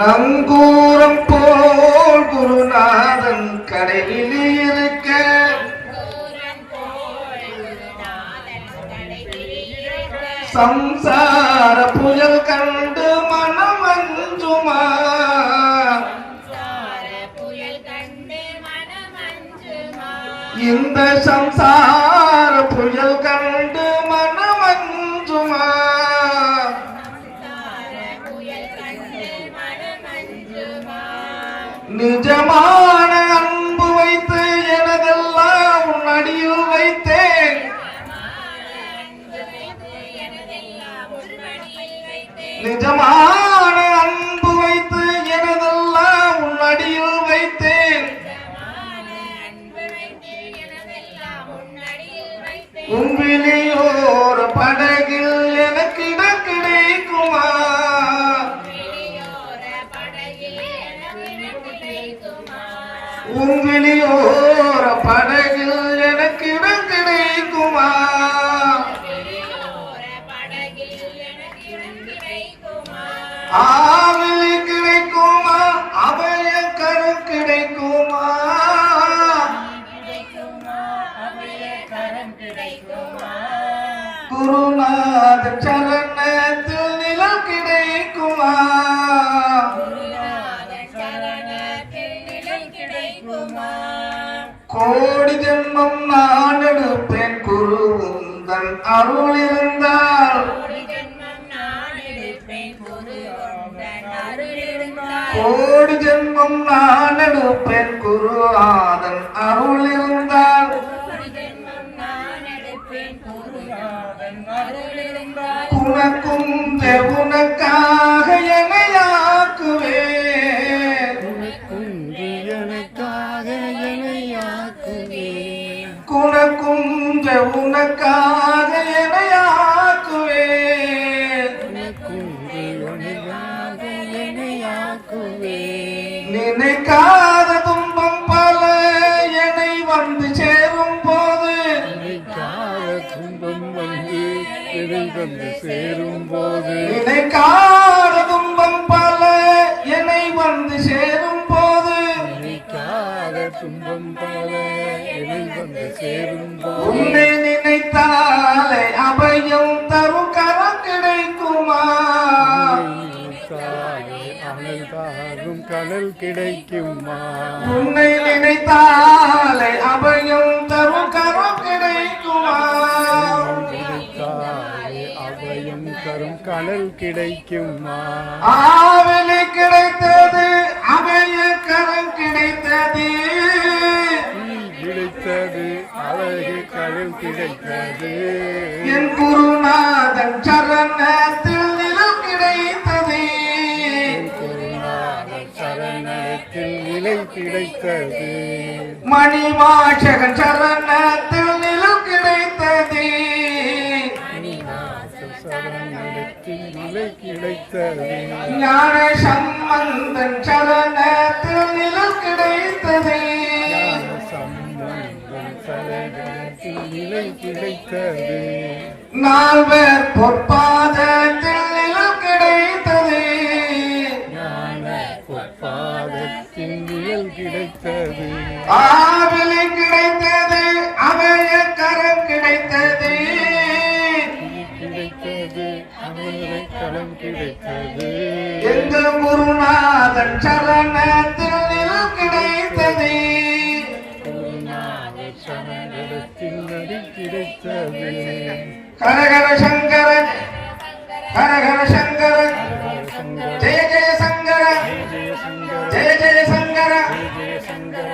நங்கூரம் போல் குருநாதன் கடையில் இருக்க. சம்சார புயல் கண்டு மனம் அஞ்சுமா? இந்த சம்சார புயல் கண்டு மனம் அஞ்சுமா? நிஜமான அன்பு வைத்து எனதெல்லாம் உன் அடியில் வைத்தேன். நிஜமான உன்விலியோர் படகில் எனக்கு இடம் கிடைக்குமா ஆவலி கிடைக்குமா? அபய கரு கிடைக்குமா? குருநாத சரணத்தில் நிலம் கிடைக்குமா? அருள் இருந்தால் கோடி ஜென்மம் நான் எடுப்பேன் குரு ஆதன் அருள் இருந்தால் உனக்கும் உனக்காக குணக்கும் உனக்காக எனையாக்குவேன் நினைக்காத துன்பம் பல என்னை வந்து சேரும் போது. துன்பம் வந்து சேரும் போது. நினைக்காத கடல் கிடைக்குமா? உன்னை நினைத்தாலே அபயம் தரும் கரம் கிடைக்குமா? கிடைத்தாலே அபயம் தரும் கடல் கிடைக்குமா? ஆவலி கிடைத்தது அபய கரம் கிடைத்தது. கிடைத்தது அழகு கடல் கிடைத்தது. என் குருநாதன் சரணத்தில் நிலை கிடைத்தது மணிவாசகன் சரணத்தில் நிலம் கிடைத்தது. சரணத்தில் நிலை கிடைத்தது ஞான சம்பந்தன் சரணத்தில் நிலம் கிடைத்தது. நிலை கிடைத்தது நால்வர் பொற்பாதத்தில் பொற்பாதத்தின் நிழல் கிடைத்தது. ஆவலி கிடைத்தது அபய கரம் கிடைத்தது. கிடைத்தது அமரை களம் கிடைத்தது. எங்கள் குருநாதன் சரணத்தில் கிடைத்தது? குருநாத சரணத்தில் நடி கிடைத்தது. கரகர சங்கர கரகர சங்கர